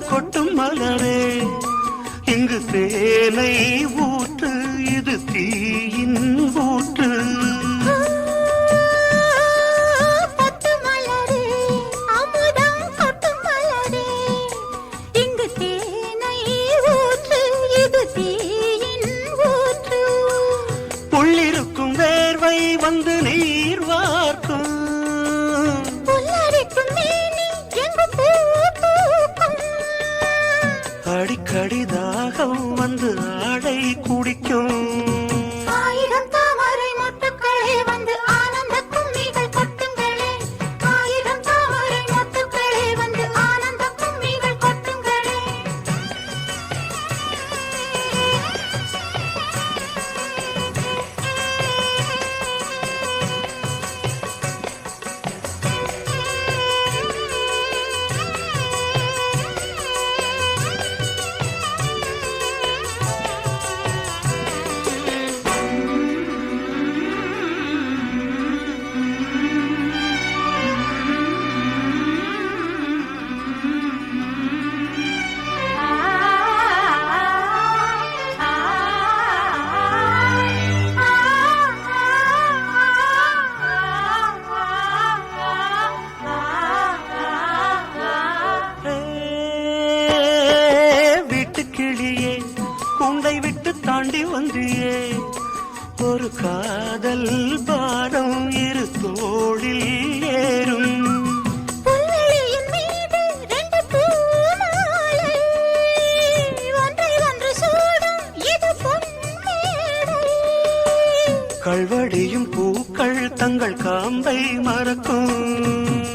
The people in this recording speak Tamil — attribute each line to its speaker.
Speaker 1: கொட்டும் மலரே. இங்கு தேனை ஊற்று இது தீயின் ஊற்று.
Speaker 2: பட்டு மலரே அமுதம் கொட்டு
Speaker 1: அடிக்கடி வந்து ஆடை கூட தாண்டி வந்தியே ஒரு காதல் பாரம் இரு தோளில் ஏறும். கல்வடியும் பூக்கள் தங்கள் காம்பை மறக்கும்.